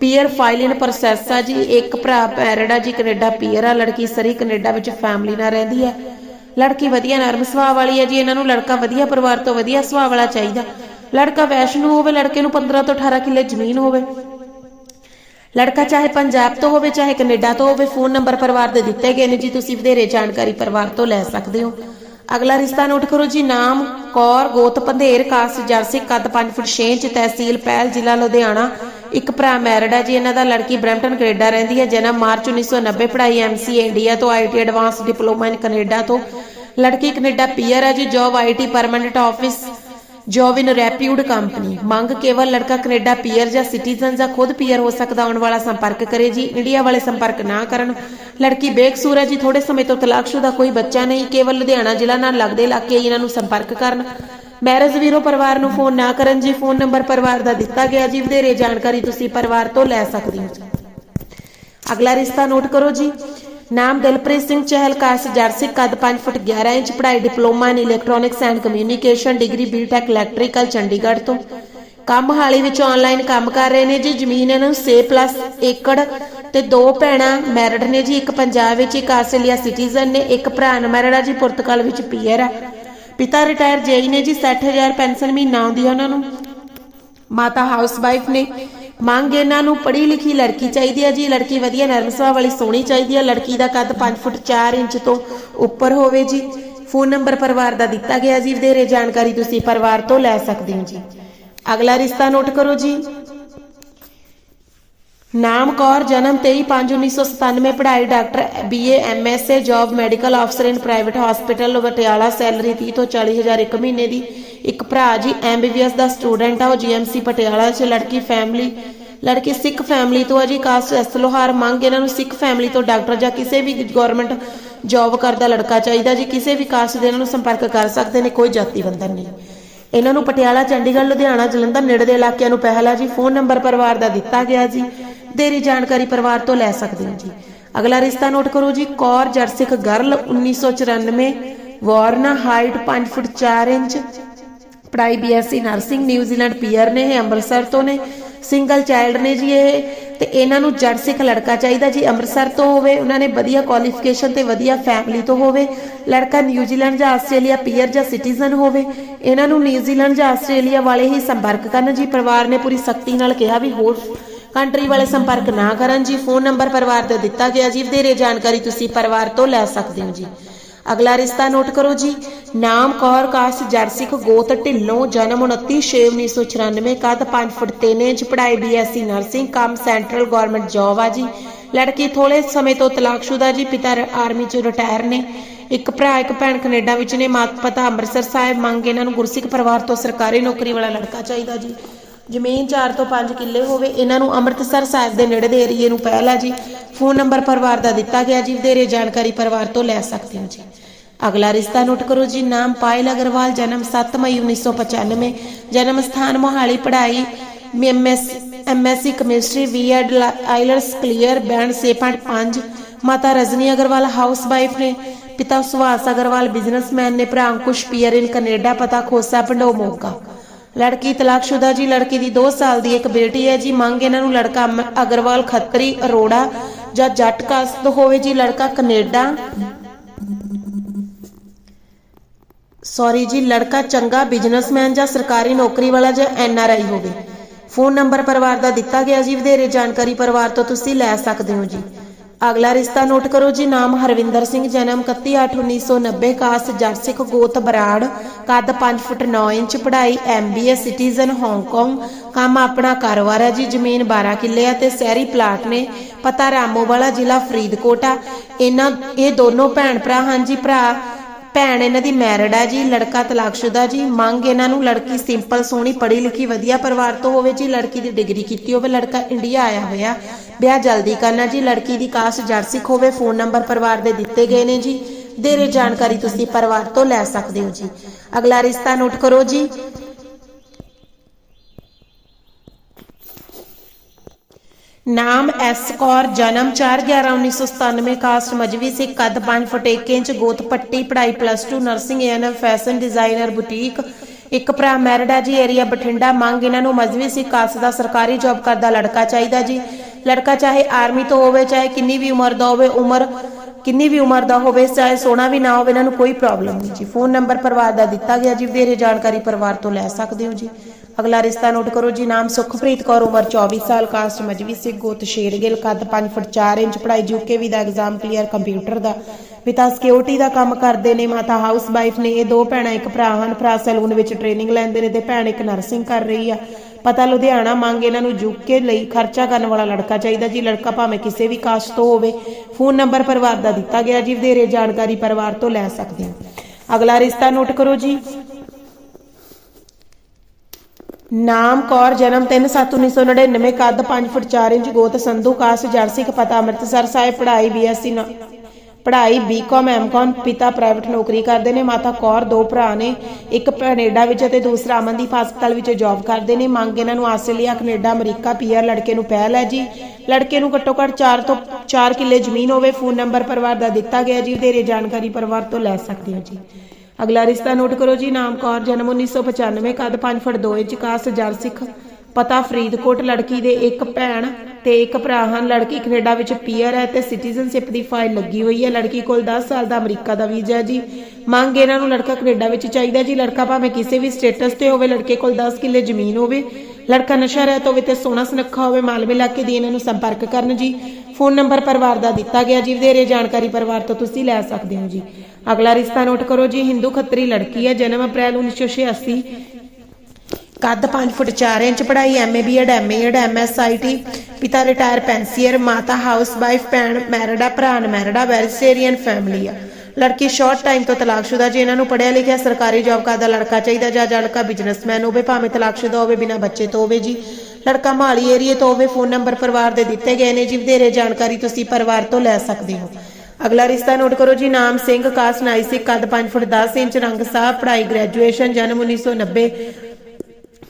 ਪੀਅਰ ਫਾਈਲ ਇਨ ਪ੍ਰੋਸੈਸ ਆ ਜੀ, ਇੱਕ ਭਰਾ ਪੈਰਡ ਜੀ, ਕੈਨੇਡਾ ਪੀਅਰ ਆ, ਲੜਕੀ ਸਰੀ ਕੈਨੇਡਾ ਵਿੱਚ ਫੈਮਿਲੀ ਨਾਲ ਰਹਿੰਦੀ ਹੈ ਲੜਕੀ ਵਧੀਆ ਨਰਮ ਸੁਭਾਅ ਵਾਲੀ ਹੈ ਜੀ, ਇਹਨਾਂ ਨੂੰ ਲੜਕਾ ਵਧੀਆ ਪਰਿਵਾਰ ਤੋਂ ਵਧੀਆ ਸੁਭਾਅ ਵਾਲਾ ਚਾਹੀਦਾ। ਲੜਕਾ ਵੈਸ਼ਨੂ ਹੋਵੇ, ਲੜਕੇ ਨੂੰ 15 ਤੋਂ 18 ਕਿੱਲੇ ਜ਼ਮੀਨ ਹੋਵੇ। ਲੜਕਾ ਚਾਹੇ ਪੰਜਾਬ ਤੋਂ ਹੋਵੇ, ਚਾਹੇ ਕੈਨੇਡਾ ਤੋਂ ਹੋਵੇ, ਫੋਨ ਨੰਬਰ ਪਰਿਵਾਰ ਦੇ ਦਿੱਤੇ ਗਏ ਨੇ ਜੀ, ਤੁਸੀਂ ਵਧੇਰੇ ਜਾਣਕਾਰੀ ਪਰਿਵਾਰ ਤੋਂ ਲੈ ਸਕਦੇ ਹੋ। ਅਗਲਾ ਰਿਸ਼ਤਾ ਨੋਟ ਕਰੋ ਜੀ, ਨਾਮ, ਕੌਰ, ਗੋਤ, ਪੰਧੇਰ ਕਾਸ ਜਰਸੀ, ਕੱਦ 5 ਫੁੱਟ 6 ਇੰਚ ਤਹਿਸੀਲ ਪਹਿਲ ਜ਼ਿਲ੍ਹਾ ਲੁਧਿਆਣਾ। ਇੱਕ ਭਰਾ ਮੈਰਿਡ ਹੈ ਜੀ, ਇਹਨਾਂ ਦਾ ਲੜਕੀ ਬ੍ਰੈਂਪਟਨ, ਕੈਨੇਡਾ ਰਹਿੰਦੀ ਹੈ ਜਨਮ ਮਾਰਚ 1990 ਪੜ੍ਹਾਈ ਐਮਸੀਏ ਇੰਡੀਆ ਤੋਂ IT advance diploma in Canada ਤੋਂ। ਲੜਕੀ ਕੈਨੇਡਾ ਪੀਆਰ ਹੈ ਜੀ job IT permanent office job in reputed company ਮੰਗ ਕੇਵਲ ਲੜਕਾ ਕੈਨੇਡਾ ਪੀਅਰ ਜਾਂ ਸਿਟੀਜ਼ਨ ਜਾਂ ਖੁਦ ਪੀਅਰ ਹੋ ਸਕਦਾ, ਆਉਣ ਵਾਲਾ ਸੰਪਰਕ ਕਰੇ ਜੀ। ਇੰਡੀਆ ਵਾਲੇ ਸੰਪਰਕ ਨਾ ਕਰਨ। ਲੜਕੀ ਬੇਕਸੂਰ ਹੈ ਜੀ ਥੋੜੇ ਸਮੇਂ ਤੋਂ ਤਲਾਕਸ਼ੁਦਾ ਕੋਈ ਬੱਚਾ ਨਹੀਂ। ਕੇਵਲ ਲੁਧਿਆਣਾ ਜ਼ਿਲ੍ਹਾ ਨਾਲ ਲੱਗਦੇ ਇਲਾਕੇ ਇਹਨਾਂ ਨੂੰ ਸੰਪਰਕ ਕਰਨ। ਮੈਰਿਜ ਵੀਰੋ, ਪਰਿਵਾਰ ਨੂੰ ਫੋਨ ਨਾ ਕਰਨ ਜੀ। ਫੋਨ ਨੰਬਰ ਪਰਿਵਾਰ ਦਾ ਦਿੱਤਾ ਗਿਆ ਜੀ। ਵਧੇਰੇ ਜਾਣਕਾਰੀ ਤੁਸੀਂ ਪਰਿਵਾਰ ਤੋਂ ਲੈ ਸਕਦੇ ਹੋ ਅਗਲਾ ਰਿਸ਼ਤਾ ਨੋਟ ਕਰੋ ਜੀ। ਨਾਮ ਦਿਲਪ੍ਰੀਤ ਸਿੰਘ, ਚਹਿਲ ਕਾਸ, ਜਰਸੀ, ਕੱਦ 5 ਫੁੱਟ 11 ਇੰਚ, ਪੜ੍ਹਾਈ diploma in electronics and communication degree BTech electrical Chandigarh ਤੋਂ। ਕੰਮ ਹਾਲੀ ਵਿੱਚ ਆਨਲਾਈਨ ਕੰਮ ਕਰ ਰਹੇ ਨੇ ਜੀ। ਜ਼ਮੀਨ ਇਹਨਾਂ ਨੂੰ 6 ਏਕੜ ਤੇ ਦੋ ਭੈਣਾਂ ਮੈਰਿਡ ਨੇ ਜੀ। ਇੱਕ ਪੰਜਾਬ ਵਿੱਚ, ਇੱਕ ਆਸਟ੍ਰੇਲੀਆ ਸਿਟੀਜ਼ਨ ਨੇ। ਇੱਕ ਭਰਾ ਅਨਮੈਰਿਡ ਆ ਜੀ। ਪੁਰਤਗਾਲ ਵਿੱਚ ਪੀਅਰ ਆ। ਪਿਤਾ ਰਿਟਾਇਰ ਜੇਈ ਨੇ ਜੀ 60000 ਪੈਨਸ਼ਨ ਮਹੀਨਾ ਆਉਂਦੀ ਹੈ ਉਹਨਾਂ ਨੂੰ। ਮਾਤਾ ਹਾਊਸ ਵਾਈਫ ਨੇ, ਮੰਗ ਇਹਨਾਂ ਨੂੰ ਪੜ੍ਹੀ ਲਿਖੀ ਲੜਕੀ ਚਾਹੀਦੀ ਹੈ ਜੀ, ਲੜਕੀ ਵਧੀਆ ਨਰਮ ਸੁਭਾਅ ਵਾਲੀ ਸੋਹਣੀ ਚਾਹੀਦੀ ਹੈ, ਲੜਕੀ ਦਾ ਕੱਦ 5 ਫੁੱਟ 4 ਇੰਚ ਤੋਂ ਉੱਪਰ ਹੋਵੇ ਜੀ। ਫੋਨ ਨੰਬਰ ਪਰਿਵਾਰ ਦਾ ਦਿੱਤਾ ਗਿਆ ਜੀ, ਵਧੇਰੇ ਜਾਣਕਾਰੀ ਤੁਸੀਂ ਪਰਿਵਾਰ ਤੋਂ ਲੈ ਸਕਦੇ ਹੋ ਜੀ। ਅਗਲਾ ਰਿਸ਼ਤਾ ਨੋਟ ਕਰੋ ਜੀ। ਨਾਮ ਕੌਰ, ਜਨਮ 23/5/1997 ਪੜ੍ਹਾਈ doctor, BA, MSA, job, medical ਅਫਸਰ in private hospital Patiala salary 30 ਤੋਂ 40000 ਇੱਕ ਮਹੀਨੇ ਦੀ। ਇੱਕ ਭਰਾ ਜੀ ਐਮਬੀਬੀਐਸ ਦਾ ਸਟੂਡੈਂਟ ਆ, ਉਹ ਜੀਐਮਸੀ ਪਟਿਆਲਾ 'ਚ, ਲੜਕੀ ਫੈਮਿਲੀ, ਲੜਕੀ ਸਿੱਖ ਫੈਮਿਲੀ ਤੋਂ ਆ ਜੀ ਕਾਸਟ ਐਸ ਲੋਹਾਰ ਮੰਗ ਇਹਨਾਂ ਨੂੰ ਸਿੱਖ ਫੈਮਿਲੀ ਤੋਂ ਡਾਕਟਰ ਜਾਂ ਕਿਸੇ ਵੀ ਗਵਰਨਮੈਂਟ ਜੌਬ ਕਰਦਾ ਲੜਕਾ ਚਾਹੀਦਾ ਜੀ, ਕਿਸੇ ਵੀ ਕਾਸਟ ਦੇ ਇਹਨਾਂ ਨੂੰ ਸੰਪਰਕ ਕਰ ਸਕਦੇ ਨੇ, ਕੋਈ ਜਾਤੀ ਬੰਧਨ ਨਹੀਂ। ਇਹਨਾਂ ਨੂੰ ਪਟਿਆਲਾ, ਚੰਡੀਗੜ੍ਹ, ਲੁਧਿਆਣਾ, ਜਲੰਧਰ, ਨੇੜੇ ਦੇ ਇਲਾਕਿਆਂ ਨੂੰ ਪਹਿਲਾ ਜੀ, ਫੋਨ ਨੰਬਰ ਪਰਿਵਾਰ ਦਾ ਦਿੱਤਾ ਗਿਆ ਜੀ। ਦੇਰੀ ਜਾਣਕਾਰੀ ਪਰਿਵਾਰ ਤੋਂ ਲੈ ਸਕਦੇ ਹੋ ਜੀ। ਅਗਲਾ ਰਿਸ਼ਤਾ ਨੋਟ ਕਰੋ ਜੀ, ਕੌਰ ਜਰਸਿਕ ਗਰਲ 1994 ਵਾਰਨਾ ਹਾਈਟ 5 ਫੁੱਟ 4 ਇੰਚ ਪੜਾਈ BSc nursing, New Zealand PR ਨੇ, ਇਹ ਅੰਮ੍ਰਿਤਸਰ ਤੋਂ ਨੇ, ਸਿੰਗਲ ਚਾਈਲਡ ਨੇ ਜੀ ਇਹ। ਤੇ ਇਹਨਾਂ ਨੂੰ ਜੱਟ ਸਿੱਖ ਲੜਕਾ ਚਾਹੀਦਾ ਜੀ, ਅੰਮ੍ਰਿਤਸਰ ਤੋਂ ਹੋਵੇ, ਉਹਨਾਂ ਨੇ ਵਧੀਆ ਕੁਆਲੀਫਿਕੇਸ਼ਨ ਤੇ ਵਧੀਆ ਫੈਮਿਲੀ ਤੋਂ ਹੋਵੇ, ਲੜਕਾ ਨਿਊਜ਼ੀਲੈਂਡ ਜਾਂ ਆਸਟ੍ਰੇਲੀਆ ਪੀਅਰ ਜਾਂ ਸਿਟੀਜ਼ਨ ਹੋਵੇ, ਇਹਨਾਂ ਨੂੰ ਨਿਊਜ਼ੀਲੈਂਡ ਜਾਂ ਆਸਟ੍ਰੇਲੀਆ ਵਾਲੇ ਹੀ ਸੰਪਰਕ ਕਰਨ ਜੀ। ਪਰਿਵਾਰ ਨੇ ਪੂਰੀ ਸਖਤੀ ਨਾਲ ਕਿਹਾ ਵੀ ਹੋਰ ਕੰਟਰੀ ਵਾਲੇ ਸੰਪਰਕ ਨਾ ਕਰਨ ਜੀ, ਫੋਨ ਨੰਬਰ ਪਰਿਵਾਰ ਦਾ ਦਿੱਤਾ ਗਿਆ ਜੀ, ਵਧੇਰੇ ਜਾਣਕਾਰੀ ਤੁਸੀਂ ਪਰਿਵਾਰ ਤੋਂ ਲੈ ਸਕਦੇ ਹੋ ਜੀ। ਅਗਲਾ ਰਿਸ਼ਤਾ ਨੋਟ ਕਰੋ ਜੀ। ਨਾਮ, ਕੌਰ ਕਾਸ ਜਰਸਿਕ ਗੋਤ, ਢਿੱਲੋਂ, ਜਨਮ 29/6/1994 ਕੱਦ 5 ਫੁੱਟ 3 ਇੰਚ, ਪੜ੍ਹਾਈ ਬੀਐਸਸੀ ਨਰਸਿੰਗ, ਕੰਮ ਸੈਂਟਰਲ ਗਵਰਨਮੈਂਟ ਜੌਬ ਆ ਜੀ। ਲੜਕੀ ਥੋੜੇ ਸਮੇਂ ਤੋਂ ਤਲਾਕਸ਼ੁਦਾ ਜੀ, ਪਿਤਾ ਆਰਮੀ ਚ ਰਿਟਾਇਰ ਨੇ। ਇੱਕ ਭਰਾ, ਇੱਕ ਭੈਣ ਕੈਨੇਡਾ ਵਿੱਚ ਨੇ। ਮਾਤਾ ਪਿਤਾ ਅੰਮ੍ਰਿਤਸਰ ਸਾਹਿਬ, ਮੰਗ ਇਹਨਾਂ ਨੂੰ ਗੁਰਸਿੱਖ ਪਰਿਵਾਰ ਤੋਂ ਸਰਕਾਰੀ ਨੌਕਰੀ ਵਾਲਾ ਲੜਕਾ ਚਾਹੀਦਾ ਜੀ। ਜ਼ਮੀਨ 4 ਤੋਂ 5 ਕਿੱਲੇ ਹੋਵੇ, ਇਹਨਾਂ ਨੂੰ ਅੰਮ੍ਰਿਤਸਰ ਸਾਹਿਬ ਦੇ ਨੇੜੇ ਦੇ ਏਰੀਏ ਨੂੰ ਪਹਿਲ ਹੈ ਜੀ। ਫੋਨ ਨੰਬਰ ਪਰਿਵਾਰ ਦਾ ਦਿੱਤਾ ਗਿਆ ਜੀ, ਵਧੇਰੇ ਜਾਣਕਾਰੀ ਪਰਿਵਾਰ ਤੋਂ ਲੈ ਸਕਦੇ ਹੋ ਜੀ। ਅਗਲਾ ਰਿਸ਼ਤਾ ਨੋਟ ਕਰੋ ਜੀ, ਨਾਮ ਪਾਇਲ ਅਗਰਵਾਲ, ਜਨਮ 7 ਮਈ 1995 ਜਨਮ ਸਥਾਨ ਮੋਹਾਲੀ, ਪੜ੍ਹਾਈ MS MSc chemistry BEd IELTS clear, band 6.5 ਮਾਤਾ ਰਜਨੀ ਅਗਰਵਾਲ ਹਾਊਸ ਵਾਈਫ ਨੇ, ਪਿਤਾ ਸੁਹਾਸ ਅਗਰਵਾਲ ਬਿਜ਼ਨਸਮੈਨ ਨੇ, ਭਰਾ ਅੰਕੁਸ਼ ਪੀਅਰ ਇਨ ਕੈਨੇਡਾ, ਪਤਾ ਖੋਸਾ, ਪਿੰਡੋ ਮੋਗਾ। ਲੜਕੀ ਤਲਾਕਸ਼ੁਦਾ ਜੀ, ਲੜਕੀ ਦੀ 2 ਸਾਲ ਦੀ ਇੱਕ ਬੇਟੀ ਹੈ ਜੀ। ਮੰਗ ਇਹਨਾਂ ਨੂੰ ਲੜਕਾ ਅਗਰਵਾਲ ਖੱਤਰੀ, ਅਰੋੜਾ ਜਾਂ ਜੱਟ ਕਾਸਟ ਹੋਵੇ ਜੀ। ਲੜਕਾ ਕੈਨੇਡਾ। ਸੌਰੀ ਜੀ, ਲੜਕਾ ਚੰਗਾ ਬਿਜ਼ਨਸਮੈਨ ਜਾਂ ਸਰਕਾਰੀ ਨੌਕਰੀ ਵਾਲਾ ਜਾਂ ਐਨਆਰਆਈ ਹੋਵੇ। ਫੋਨ ਨੰਬਰ ਪਰਿਵਾਰ ਦਾ ਦਿੱਤਾ ਗਿਆ ਜੀ। ਵਧੇਰੇ ਜਾਣਕਾਰੀ ਪਰਿਵਾਰ ਤੋਂ ਤੁਸੀਂ ਲੈ ਸਕਦੇ ਹੋ ਜੀ। ਅਗਲਾ ਰਿਸ਼ਤਾ ਨੋਟ ਕਰੋ ਜੀ, ਨਾਮ ਹਰਵਿੰਦਰ ਸਿੰਘ, ਜਨਮ 31/8/1990 ਕਾਸਟ ਜਰਸਿਕ ਗੋਤ ਬਰਾੜ, ਕੱਦ 5 ਫੁੱਟ 9 ਇੰਚ, ਪੜ੍ਹਾਈ ਐਮਬੀਏ ਸਿਟੀਜ਼ਨ ਹਾਂਗਕਾਂਗ ਕੰਮ ਆਪਣਾ ਕਾਰੋਬਾਰ ਹੈ ਜੀ, ਜ਼ਮੀਨ 12 ਕਿੱਲੇ ਆ ਤੇ ਸ਼ਹਿਰੀ ਪਲਾਟ ਨੇ, ਪਤਾ ਰਾਮੋਵਾਲਾ ਜ਼ਿਲ੍ਹਾ ਫਰੀਦਕੋਟ ਆ। ਇਹਨਾਂ, ਇਹ ਦੋਨੋਂ ਭੈਣ ਭਰਾ ਹਨ ਜੀ, ਭਰਾ ਭੈਣ, ਇਹਨਾਂ ਦੀ ਮੈਰਿਡ ਹੈ ਜੀ, ਲੜਕਾ ਤਲਾਕਸ਼ੁਦਾ ਜੀ, ਮੰਗ ਇਹਨਾਂ ਨੂੰ ਲੜਕੀ ਸਿੰਪਲ ਸੋਹਣੀ, ਪੜ੍ਹੀ ਲਿਖੀ, ਵਧੀਆ ਪਰਿਵਾਰ ਤੋਂ ਹੋਵੇ ਜੀ, ਲੜਕੀ ਦੀ ਡਿਗਰੀ ਕੀਤੀ ਹੋਵੇ, ਲੜਕਾ ਇੰਡੀਆ ਆਇਆ ਹੋਇਆ, ਵਿਆਹ ਜਲਦੀ ਕਰਨਾ ਜੀ, ਲੜਕੀ ਦੀ ਕਾਸਟ ਜਰਸਿਕ ਹੋਵੇ ਫੋਨ ਨੰਬਰ ਪਰਿਵਾਰ ਦੇ ਦਿੱਤੇ ਗਏ ਨੇ ਜੀ, ਦੇਰੇ ਜਾਣਕਾਰੀ ਤੁਸੀਂ ਪਰਿਵਾਰ ਤੋਂ ਲੈ ਸਕਦੇ ਹੋ ਜੀ। ਅਗਲਾ ਰਿਸ਼ਤਾ ਨੋਟ ਕਰੋ ਜੀ। ਨਾਮ ਐਸ ਕੌਰ ਜਨਮ 4/11/1997 ਕਾਸਟ ਮਜਵੀ ਸਿੱਖ ਕੱਦ 5 ਫੁੱਟ 1 ਇੰਚ ਗੋਤ ਪੱਟੀ, ਪੜ੍ਹਾਈ plus 2 nursing and fashion designer boutique ਇੱਕ ਭਰਾ ਮੈਰਿਡ ਆ ਜੀ ਏਰੀਆ ਬਠਿੰਡਾ, ਮੰਗ ਇਹਨਾਂ ਨੂੰ ਮਜਵੀ ਸਿੱਖ ਕਾਸਟ ਦਾ ਸਰਕਾਰੀ ਜੌਬ ਕਰਦਾ ਲੜਕਾ ਚਾਹੀਦਾ ਜੀ। ਲੜਕਾ ਚਾਹੇ ਆਰਮੀ ਤੋਂ ਹੋਵੇ, ਚਾਹੇ ਕਿੰਨੀ ਵੀ ਉਮਰ ਦਾ ਹੋਵੇ, ਉਮਰ ਕਿੰਨੀ ਵੀ ਉਮਰ ਦਾ ਹੋਵੇ, ਚਾਹੇ ਸੋਨਾ ਵੀ ਨਾ ਹੋਵੇ, ਇਹਨਾਂ ਨੂੰ ਕੋਈ ਪ੍ਰੋਬਲਮ ਨਹੀਂ ਜੀ। ਫੋਨ ਨੰਬਰ ਪਰਿਵਾਰ ਦਾ ਦਿੱਤਾ ਗਿਆ ਜੀ, ਵਧੇਰੇ ਜਾਣਕਾਰੀ ਪਰਿਵਾਰ ਤੋਂ ਲੈ ਸਕਦੇ ਹੋ ਜੀ। ਅਗਲਾ ਰਿਸ਼ਤਾ ਨੋਟ ਕਰੋ ਜੀ, ਨਾਮ ਸੁਖਪ੍ਰੀਤ ਕੌਰ, ਉਮਰ 24 ਸਾਲ, ਕਾਸਟ ਮਜਵੀ ਸਿੱਖ ਗੋਤ ਸ਼ੇਰਗਿਲ ਕੱਦ 5 ਫੁੱਟ 4 ਇੰਚ, ਪੜ੍ਹਾਈ ਯੂਕੇਵੀ ਦਾ ਐਗਜ਼ਾਮ ਕਲੀਅਰ ਕੰਪਿਊਟਰ ਦਾ। ਪਿਤਾ ਸਿਕਿਉਰਿਟੀ ਦਾ ਕੰਮ ਕਰਦੇ ਨੇ, ਮਾਤਾ ਹਾਊਸ ਵਾਈਫ ਨੇ, ਇਹ ਦੋ ਭੈਣਾਂ, ਇੱਕ ਭਰਾ ਹਨ, ਭਰਾ ਸੈਲੂਨ ਵਿੱਚ ਟ੍ਰੇਨਿੰਗ ਲੈਂਦੇ ਨੇ ਤੇ ਭੈਣ ਇੱਕ ਨਰਸਿੰਗ ਕਰ ਰਹੀ ਆ। ਪਤਾ ਲੁਧਿਆਣਾ ਮੰਗ ਇਹਨਾਂ ਨੂੰ ਯੂਕੇ ਲਈ ਖਰਚਾ ਕਰਨ ਵਾਲਾ ਲੜਕਾ ਚਾਹੀਦਾ ਜੀ, ਲੜਕਾ ਭਾਵੇਂ ਕਿਸੇ ਵੀ ਕਾਸਟ ਤੋਂ ਹੋਵੇ ਫੋਨ ਨੰਬਰ ਪਰਿਵਾਰ ਦਾ ਦਿੱਤਾ ਗਿਆ ਜੀ, ਵਧੇਰੇ ਜਾਣਕਾਰੀ ਪਰਿਵਾਰ ਤੋਂ ਲੈ ਸਕਦੇ ਹੋ। ਅਗਲਾ ਰਿਸ਼ਤਾ ਨੋਟ ਕਰੋ ਜੀ ਨਾਮ ਕੌਰ, ਜਨਮ 3/7/1999 ਕੱਦ 5 ਫੁੱਟ 4 ਇੰਚ, ਗੋਤ ਸੰਧੂ, ਕਾਸ ਜਰਸਿਕ ਪਤਾ ਅੰਮ੍ਰਿਤਸਰ ਸਾਹਿਬ, ਪੜ੍ਹਾਈ ਬੀਐਸਸੀ ਪੜ੍ਹਾਈ ਬੀਕਾਮ ਐਮਕਾਮ ਪਿਤਾ ਪ੍ਰਾਈਵੇਟ ਨੌਕਰੀ ਕਰਦੇ ਨੇ, ਮਾਤਾ ਕੌਰ, ਦੋ ਭਰਾ ਨੇ, ਇੱਕ ਕੈਨੇਡਾ ਵਿੱਚ ਅਤੇ ਦੂਸਰਾ ਅਮਨਦੀਪ ਹਸਪਤਾਲ ਵਿੱਚ ਜੌਬ ਕਰਦੇ ਨੇ, ਮੰਗ ਇਹਨਾਂ ਨੂੰ ਆਸਟ੍ਰੇਲੀਆ, ਕੈਨੇਡਾ, ਅਮਰੀਕਾ ਪੀਆਰ ਲੜਕੇ ਨੂੰ ਪਹਿਲ ਹੈ ਜੀ। ਲੜਕੇ ਨੂੰ ਘੱਟੋ ਘੱਟ 4 ਤੋਂ 4 ਕਿੱਲੇ ਜ਼ਮੀਨ ਹੋਵੇ, ਫੋਨ ਨੰਬਰ ਪਰਿਵਾਰ ਦਾ ਦਿੱਤਾ ਗਿਆ ਜੀ, ਵਧੇਰੇ ਜਾਣਕਾਰੀ ਪਰਿਵਾਰ ਤੋਂ ਲੈ ਸਕਦੇ ਹੋ ਜੀ। ਅਗਲਾ ਰਿਸ਼ਤਾ ਨੋਟ ਕਰੋ ਜੀ, ਨਾਮ ਕੌਰ, ਜਨਮ 1995 ਕੱਦ 5 ਫੁੱਟ 2 ਇੰਚ ਕਾਸਟ ਜਰਸਿੱਖ ਪਤਾ ਫਰੀਦਕੋਟ, ਲੜਕੀ ਦੇ ਇੱਕ ਭੈਣ ਤੇ ਇੱਕ ਭਰਾ ਹਨ। ਲੜਕੀ ਕੈਨੇਡਾ ਵਿੱਚ ਪੀਅਰ ਹੈ ਤੇ ਸਿਟੀਜ਼ਨਸ਼ਿਪ ਦੀ ਫਾਈਲ ਲੱਗੀ ਹੋਈ ਹੈ। ਲੜਕੀ ਕੋਲ 10 ਸਾਲ ਦਾ ਅਮਰੀਕਾ ਦਾ ਵੀਜ਼ਾ ਹੈ ਜੀ। ਮੰਗ ਇਹਨਾਂ ਨੂੰ ਲੜਕਾ ਕੈਨੇਡਾ ਵਿੱਚ ਚਾਹੀਦਾ ਜੀ। ਲੜਕਾ ਭਾਵੇਂ ਕਿਸੇ ਵੀ ਸਟੇਟਸ ਤੇ ਹੋਵੇ, ਲੜਕੇ ਕੋਲ 10 ਕਿੱਲੇ ਜ਼ਮੀਨ ਹੋਵੇ, ਲੜਕਾ ਨਸ਼ਾ ਰਹਿਤ ਹੋਵੇ ਤੇ ਸੋਨਾ ਸੁਨੱਖਾ ਹੋਵੇ, ਮਾਲਵੇ ਇਲਾਕੇ ਦੀ ਇਹਨਾਂ ਨੂੰ ਸੰਪਰਕ ਕਰਨ ਜੀ। ਫੋਨ ਨੰਬਰ ਪਰਿਵਾਰ ਦਾ ਦਿੱਤਾ ਗਿਆ ਜੀ, ਵਧੇਰੇ ਜਾਣਕਾਰੀ ਪਰਿਵਾਰ ਤੋਂ ਤੁਸੀਂ ਲੈ ਸਕਦੇ ਹੋ ਜੀ। ਅਗਲਾ ਰਿਸ਼ਤਾ ਨੋਟ ਕਰੋ ਜੀ, ਹਿੰਦੂ ਖੱਤਰੀ ਲੜਕੀ ਹੈ, ਜਨਮ ਅਪ੍ਰੈਲ 1986 ਕੱਦ 5 ਫੁੱਟ 4 ਇੰਚ, ਪੜ੍ਹਾਈ ਐਮਏ ਬੀਐਡ ਐਮਏਐਡ ਐਮਐਸਆਈਟੀ ਪਿਤਾ ਰਿਟਾਇਰ ਪੈਂਸੀਅਰ, ਮਾਤਾ ਹਾਊਸ ਵਾਈਫ, ਭੈਣ ਮੈਰਿਡਾ ਭਰਾ ਅਨਮੈਰਿਡਾ ਵੈਜੀਟੇਰੀਅਨ ਫੈਮਿਲੀ ਆ। ਲੜਕੀ ਸ਼ਾਰਟ ਟਾਈਮ ਤੋਂ ਤਲਾਕਸ਼ੁਦਾ ਜੇ, ਇਹਨਾਂ ਨੂੰ ਪੜਿਆ ਲਿਖਿਆ, ਸਰਕਾਰੀ ਜੌਬ ਕਰਦਾ ਲੜਕਾ ਚਾਹੀਦਾ ਜਾਂ ਲੜਕਾ ਬਿਜ਼ਨਸਮੈਨ ਹੋਵੇ, ਭਾਵੇਂ ਤਲਾਕਸ਼ੁਦਾ ਹੋਵੇ, ਬਿਨਾਂ ਬੱਚੇ ਤੋਂ ਹੋਵੇ ਜੀ। ਲੜਕਾ ਮਾਲੀ ਏਰੀਏ ਤੋਂ ਹੋਵੇ ਫੋਨ ਨੰਬਰ ਪਰਿਵਾਰ ਦੇ ਦਿੱਤੇ ਗਏ ਨੇ, ਜੀ ਵਧੇਰੇ ਜਾਣਕਾਰੀ ਤੁਸੀਂ ਪਰਿਵਾਰ ਤੋਂ ਲੈ ਸਕਦੇ ਹੋ। ਅਗਲਾ ਰਿਸ਼ਤਾ ਨੋਟ ਕਰੋ ਜੀ, ਨਾਮ ਸਿੰਘ ਕਾਸ ਨਾਈ ਸੀ ਕੱਦ 5 ਫੁੱਟ 10 ਇੰਚ, ਰੰਗ ਸਾਫ਼, ਪੜ੍ਹਾਈ ਗ੍ਰੈਜੂਏਸ਼ਨ ਜਨਮ 1990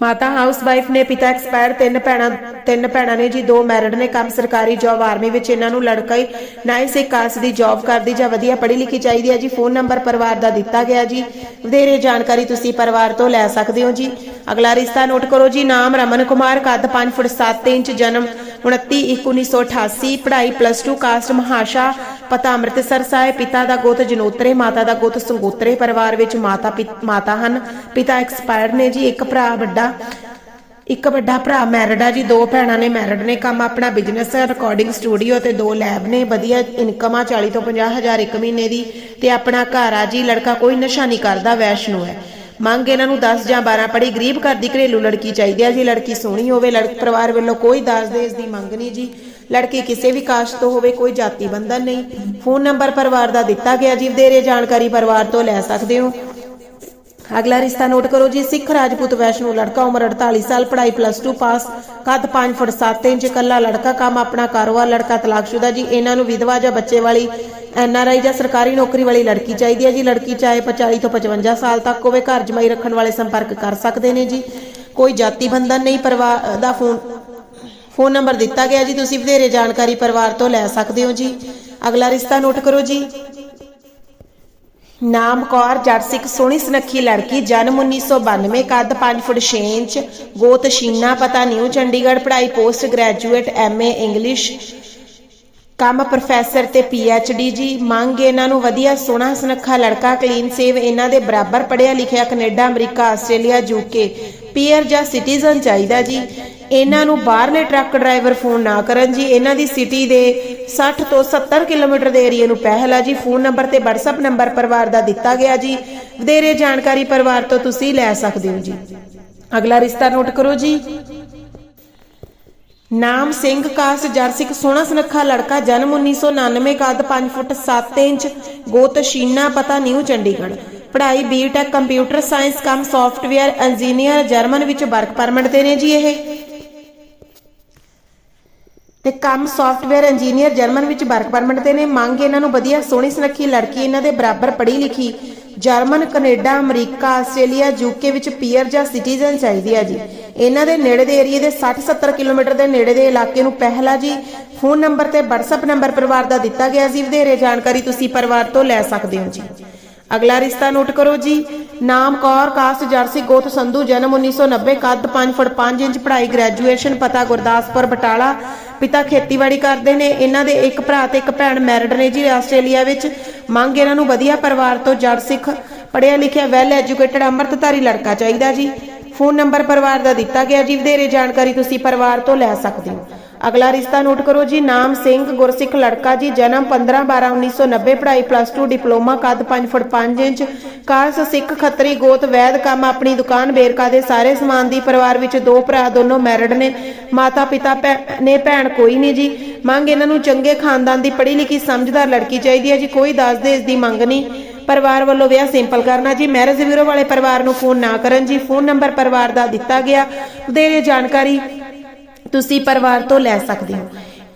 ਮਾਤਾ ਹਾਊਸ ਵਾਈਫ ਨੇ ਪਿਤਾ ਐਕਸਪਾਇਰ ਤਿੰਨ ਭੈਣਾਂ ਤਿੰਨ ਭੈਣਾਂ ਨੇ ਜੀ, ਦੋ ਮੈਰਿਡ ਨੇ। ਕੰਮ ਸਰਕਾਰੀ ਜੌਬ, ਆਰਮੀ ਵਿੱਚ ਇਹਨਾਂ ਨੂੰ ਲੜਕਾ ਹੀ ਨਾਈ ਸੇ ਕਾਸ ਦੀ ਜੌਬ ਕਰਦੀ ਜਾਂ ਵਧੀਆ ਪੜ੍ਹੀ ਲਿਖੀ ਚਾਹੀਦੀ ਹੈ ਜੀ। ਫੋਨ ਨੰਬਰ ਪਰਿਵਾਰ ਦਾ ਦਿੱਤਾ ਗਿਆ ਜੀ। ਵਧੇਰੇ ਜਾਣਕਾਰੀ ਤੁਸੀਂ ਪਰਿਵਾਰ ਤੋਂ ਲੈ ਸਕਦੇ ਹੋ ਜੀ। ਅਗਲਾ ਰਿਸ਼ਤਾ ਨੋਟ ਕਰੋ ਜੀ। ਨਾਮ ਰਮਨ ਕੁਮਾਰ, ਕੱਦ 5 ਫੁੱਟ 7 ਇੰਚ, ਜਨਮ 29 ਪੜ੍ਹਾਈ ਪਲੱਸ 2 ਕਾਸਟ ਮਹਾਸ਼ਾ, ਪਤਾ ਅੰਮ੍ਰਿਤਸਰ ਸਾਹਿਬ, ਪਿਤਾ ਦਾ ਗੋਤ ਜਨੋਤਰੇ, ਮਾਤਾ ਦਾ ਗੋਤ ਸੰਗੋਤਰੇ ਪਰਿਵਾਰ ਵਿੱਚ ਮਾਤਾ ਮਾਤਾ ਹਨ। ਪਿਤਾ ਐਕਸਪਾਇਰਡ ਨੇ ਜੀ, ਇੱਕ ਭਰਾ ਵੱਡਾ, ਇੱਕ ਵੱਡਾ ਭਰਾ ਮੈਰਿਡ ਆ ਜੀ, ਦੋ ਭੈਣਾਂ ਨੇ ਮੈਰਿਡ ਨੇ, ਕੰਮ ਆਪਣਾ ਬਿਜ਼ਨਸ ਹੈ ਰਿਕਾਰਡਿੰਗ ਸਟੂਡੀਓ ਤੇ ਦੋ ਲੈਬ ਨੇ, ਵਧੀਆ ਇਨਕਮ ਆ 40 ਤੋਂ 50 ਹਜ਼ਾਰ ਇੱਕ ਮਹੀਨੇ ਦੀ, ਤੇ ਆਪਣਾ ਘਰ ਆ ਜੀ, ਲੜਕਾ ਕੋਈ ਨਸ਼ਾ ਨਹੀਂ ਕਰਦਾ, ਵੈਸ਼ਨੂ ਹੈ। ਮੰਗ ਇਹਨਾਂ ਨੂੰ 10 ਜਾਂ 12 ਪੜੀ, ਗਰੀਬ ਘਰ ਦੀ ਘਰੇਲੂ ਲੜਕੀ ਚਾਹੀਦੀ ਹੈ ਜੀ, ਲੜਕੀ ਸੋਹਣੀ ਹੋਵੇ ਲੜਕ ਪਰਿਵਾਰ ਵੱਲੋਂ ਕੋਈ ਦਾਜ ਦੇਜ ਦੀ ਮੰਗ ਨਹੀਂ ਜੀ। ਲੜਕੀ ਕਿਸੇ ਵੀ ਕਾਸ਼ਤ ਤੋਂ ਹੋਵੇ, ਕੋਈ ਜਾਤੀ ਬੰਧਨ ਨਹੀਂ। ਫੋਨ ਨੰਬਰ ਪਰਿਵਾਰ ਦਾ ਦਿੱਤਾ ਗਿਆ ਜੀ, ਵਧੇਰੇ ਜਾਣਕਾਰੀ ਪਰਿਵਾਰ ਤੋਂ ਲੈ ਸਕਦੇ ਹੋ। ਅਗਲਾ ਰਿਸ਼ਤਾ ਨੋਟ ਕਰੋ ਜੀ, ਸਿੱਖ ਰਾਜਪੂਤ ਵੈਸ਼ਨੂ ਲੜਕਾ, ਉਮਰ 48 ਸਾਲ, ਪੜ੍ਹਾਈ ਪਲੱਸ 2 ਪਾਸ ਕੱਦ 5 ਫੁੱਟ 7 ਇੰਚ, ਇਕੱਲਾ ਲੜਕਾ, ਕੰਮ ਆਪਣਾ ਕਾਰੋਬਾਰ, ਲੜਕਾ ਤਲਾਕਸ਼ੁਦਾ ਜੀ। ਇਹਨਾਂ ਨੂੰ ਵਿਧਵਾ ਜਾਂ ਬੱਚੇ ਵਾਲੀ ਐਨ ਜਾਂ ਸਰਕਾਰੀ ਨੌਕਰੀ ਵਾਲੀ ਲੜਕੀ ਚਾਹੀਦੀ ਹੈ ਜੀ। ਲੜਕੀ ਚਾਹੇ 45 ਤੋਂ 55 ਸਾਲ ਤੱਕ ਹੋਵੇ, ਘਰ ਜਮਾਈ ਰੱਖਣ ਵਾਲੇ ਸੰਪਰਕ ਕਰ ਸਕਦੇ ਨੇ ਜੀ। ਕੋਈ ਜਾਤੀ ਬੰਧਨ ਨਹੀਂ ਪਰਿਵਾਰ ਦਾ ਫੋਨ ਫੋਨ ਨੰਬਰ ਦਿੱਤਾ ਗਿਆ ਜੀ। ਤੁਸੀਂ ਵਧੇਰੇ ਜਾਣਕਾਰੀ ਪਰਿਵਾਰ ਤੋਂ ਲੈ ਸਕਦੇ ਹੋ ਜੀ। ਅਗਲਾ ਰਿਸ਼ਤਾ ਨੋਟ ਕਰੋ ਜੀ। ਨਾਮ ਕੌਰ ਜੱਟ ਸਿੱਖ, ਸੋਹਣੀ ਸੁਨੱਖੀ ਲੜਕੀ, ਜਨਮ 1992 ਕੱਦ 5 ਫੁੱਟ 6 ਇੰਚ, ਗੋਤ ਸ਼ੀਨਾ, ਪਤਾ ਨਿਊ ਚੰਡੀਗੜ੍ਹ ਪੜ੍ਹਾਈ, ਪੋਸਟ ਗ੍ਰੈਜੂਏਟ ਐਮਏ ਇੰਗਲਿਸ਼, ਕੰਮ ਪ੍ਰੋਫੈਸਰ ਤੇ ਡੀ ਜੀ, ਮੰਗ ਇਹਨਾਂ ਨੂੰ ਵਧੀਆ, ਸੋਹਣਾ, ਸੁਨੱਖਾ ਲੜਕਾ, ਕਲੀਨ ਸੇਵ, ਇਹਨਾਂ ਦੇ ਬਰਾਬਰ ਪੜ੍ਹਿਆ ਲਿਖਿਆ, Canada, America, Australia UK PR ਜਾਂ ਸਿਟੀਜ਼ਨ ਚਾਹੀਦਾ ਜੀ। ਇਹਨਾਂ ਨੂੰ ਬਾਹਰਲੇ ਟਰੱਕ ਡਰਾਈਵਰ ਫੋਨ ਨਾ ਕਰਨ ਜੀ। ਇਹਨਾਂ ਦੀ ਸਿਟੀ ਦੇ 60 ਤੋਂ 70 ਕਿਲੋਮੀਟਰ ਦੇ ਏਰੀਆ ਨੂੰ ਪਹਿਲ ਪਹਿਲਾ ਜੀ। ਫੋਨ ਨੰਬਰ ਤੇ WhatsApp ਨੰਬਰ ਪਰਿਵਾਰ ਦਾ ਦਿੱਤਾ ਗਿਆ ਜੀ। ਵਧੇਰੇ ਜਾਣਕਾਰੀ ਪਰਿਵਾਰ ਤੋਂ ਤੁਸੀਂ ਲੈ ਸਕਦੇ ਹੋ ਜੀ। ਅਗਲਾ ਰਿਸ਼ਤਾ ਨੋਟ ਕਰੋ ਜੀ। ਨਾਮ ਸਿੰਘ, ਕਾਸ, ਜਰਸਿਕ, ਸੋਹਣਾ ਸੁਨੱਖਾ ਲੜਕਾ, ਜਨਮ 1999 ਕੱਦ 5 ਫੁੱਟ 7 ਇੰਚ, ਗੋਤ ਸ਼ੀਨਾ, ਪਤਾ ਨਿਊ ਚੰਡੀਗੜ੍ਹ। ਪੜ੍ਹਾਈ BTech computer science cum software engineer German ਵਿੱਚ ਵਰਕ ਪਰਮਿਟ ਤੇ ਨੇ ਜੀ ਇਹ। ਤੇ ਕੰਮ ਸੌਫਟਵੇਅਰ ਇੰਜੀਨੀਅਰ ਜਰਮਨ ਵਿੱਚ ਵਰਕ ਪਰਮਿਟ ਤੇ ਨੇ ਮੰਗ ਇਹਨਾਂ ਨੂੰ ਵਧੀਆ ਸੋਹਣੀ ਸੁਨੱਖੀ ਲੜਕੀ ਇਹਨਾਂ ਦੇ ਬਰਾਬਰ ਪੜ੍ਹੀ ਲਿਖੀ। German Canada America Australia UK ਵਿੱਚ ਪੀਅਰ ਜਾਂ ਸਿਟੀਜ਼ਨ ਚਾਹੀਦੀ ਹੈ ਜੀ। ਇਹਨਾਂ ਦੇ ਨੇੜੇ ਦੇ ਏਰੀਏ ਦੇ 60-70 ਕਿਲੋਮੀਟਰ ਦੇ ਨੇੜੇ ਦੇ ਇਲਾਕੇ ਨੂੰ ਪਹਿਲਾ ਜੀ ਫੋਨ ਨੰਬਰ ਤੇ WhatsApp ਨੰਬਰ ਪਰਿਵਾਰ ਦਾ ਦਿੱਤਾ ਗਿਆ ਸੀ ਵਧੇਰੇ ਜਾਣਕਾਰੀ ਤੁਸੀਂ ਪਰਿਵਾਰ ਤੋਂ ਲੈ ਸਕਦੇ ਹੋ ਜੀ। ਅਗਲਾ ਰਿਸ਼ਤਾ ਨੋਟ ਕਰੋ ਜੀ। ਨਾਮ ਕੌਰ, ਕਾਸਟ ਜਰਸੀ, ਗੋਤ ਸੰਧੂ, ਜਨਮ 1990 ਕੱਦ 5 ਫੁੱਟ 5 ਇੰਚ, ਪੜ੍ਹਾਈ ਗ੍ਰੈਜੂਏਸ਼ਨ ਪਤਾ ਗੁਰਦਾਸਪੁਰ, ਬਟਾਲਾ। ਪਿਤਾ ਖੇਤੀਬਾੜੀ ਕਰਦੇ ਨੇ। ਇਹਨਾਂ ਦੇ ਇੱਕ ਭਰਾ ਤੇ ਇੱਕ ਭੈਣ ਮੈਰਿਡ ਨੇ ਜੀ ਆਸਟ੍ਰੇਲੀਆ ਵਿੱਚ। ਮੰਗ ਇਹਨਾਂ ਨੂੰ ਵਧੀਆ ਪਰਿਵਾਰ ਤੋਂ ਜੜ ਸਿੱਖ ਪੜਿਆ ਲਿਖਿਆ ਵੈਲ ਐਜੂਕੇਟਡ ਅੰਮ੍ਰਿਤਧਾਰੀ ਲੜਕਾ ਚਾਹੀਦਾ ਜੀ। ਫੋਨ ਨੰਬਰ ਪਰਿਵਾਰ ਦਾ ਦਿੱਤਾ ਗਿਆ ਜੀ। ਵਧੇਰੇ ਜਾਣਕਾਰੀ ਤੁਸੀਂ ਪਰਿਵਾਰ ਤੋਂ ਲੈ ਸਕਦੇ ਹੋ। ਅਗਲਾ ਰਿਸ਼ਤਾ ਨੋਟ ਕਰੋ ਜੀ, ਨਾਮ ਸਿੰਘ, ਗੁਰਸਿੱਖ ਲੜਕਾ ਜੀ, ਜਨਮ 15 12 1990 ਪੜ੍ਹਾਈ ਪਲੱਸ 2 ਡਿਪਲੋਮਾ ਕੱਦ 5 ਫੁੱਟ 5 ਇੰਚ ਕਾਸ ਸਿੱਖ ਖੱਤਰੀ ਗੋਤ ਵੈਦ ਕੰਮ ਆਪਣੀ ਦੁਕਾਨ ਬੇਰਕਾ ਦੇ ਸਾਰੇ ਸਮਾਨ ਦੀ ਪਰਿਵਾਰ ਵਿੱਚ ਦੋ ਭਰਾ ਦੋਨੋਂ ਮੈਰਿਡ ਨੇ, ਮਾਤਾ ਪਿਤਾ ਨੇ ਭੈਣ ਕੋਈ ਨਹੀਂ ਜੀ। ਮੰਗ ਇਹਨਾਂ ਨੂੰ ਚੰਗੇ ਖਾਨਦਾਨ ਦੀ ਪੜ੍ਹੀ ਲਿਖੀ ਸਮਝਦਾਰ ਲੜਕੀ ਚਾਹੀਦੀ ਹੈ ਜੀ, ਕੋਈ ਦੱਸ ਦੇ ਇਸ ਦੀ ਮੰਗ ਨਹੀਂ। ਪਰਿਵਾਰ ਵੱਲੋਂ ਵਿਆਹ ਸਿੰਪਲ ਕਰਨਾ ਜੀ ਮੈਰਿਜ ਬਿਊਰੋ ਵਾਲੇ ਪਰਿਵਾਰ ਨੂੰ ਫੋਨ ਨਾ ਕਰਨ ਜੀ ਫੋਨ ਨੰਬਰ ਪਰਿਵਾਰ ਦਾ ਦਿੱਤਾ ਗਿਆ। ਵਧੇਰੇ ਜਾਣਕਾਰੀ ਤੁਸੀਂ ਪਰਿਵਾਰ ਤੋਂ ਲੈ ਸਕਦੇ ਹੋ।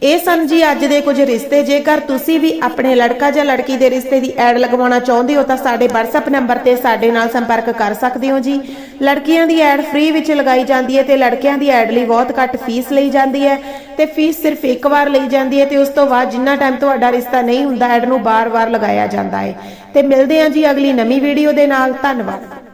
ਇਹ ਸਨ ਜੀ ਅੱਜ ਦੇ ਕੁਝ ਰਿਸ਼ਤੇ। ਜੇਕਰ ਤੁਸੀਂ ਵੀ ਆਪਣੇ ਲੜਕਾ ਜਾਂ ਲੜਕੀ ਦੇ ਰਿਸ਼ਤੇ ਦੀ ਐਡ ਲਗਵਾਉਣਾ ਚਾਹੁੰਦੇ ਹੋ ਤਾਂ ਸਾਡੇ WhatsApp ਨੰਬਰ ਤੇ ਸਾਡੇ ਨਾਲ ਸੰਪਰਕ ਕਰ ਸਕਦੇ ਹੋ ਜੀ। ਲੜਕੀਆਂ ਦੀ ਐਡ ਫ੍ਰੀ ਵਿੱਚ ਲਗਾਈ ਜਾਂਦੀ ਹੈ ਤੇ ਲੜਕਿਆਂ ਦੀ ਐਡ ਲਈ ਬਹੁਤ ਘੱਟ ਫੀਸ ਲਈ ਜਾਂਦੀ ਹੈ ਤੇ ਫੀਸ ਸਿਰਫ ਇੱਕ ਵਾਰ ਲਈ ਜਾਂਦੀ ਹੈ ਤੇ ਉਸ ਤੋਂ ਬਾਅਦ ਜਿੰਨਾ ਟਾਈਮ ਤੁਹਾਡਾ ਰਿਸ਼ਤਾ ਨਹੀਂ ਹੁੰਦਾ ਐਡ ਨੂੰ ਬਾਰ-ਬਾਰ ਲਗਾਇਆ ਜਾਂਦਾ ਹੈ। ਤੇ ਮਿਲਦੇ ਹਾਂ ਜੀ ਅਗਲੀ ਨਵੀਂ ਵੀਡੀਓ ਦੇ ਨਾਲ। ਧੰਨਵਾਦ।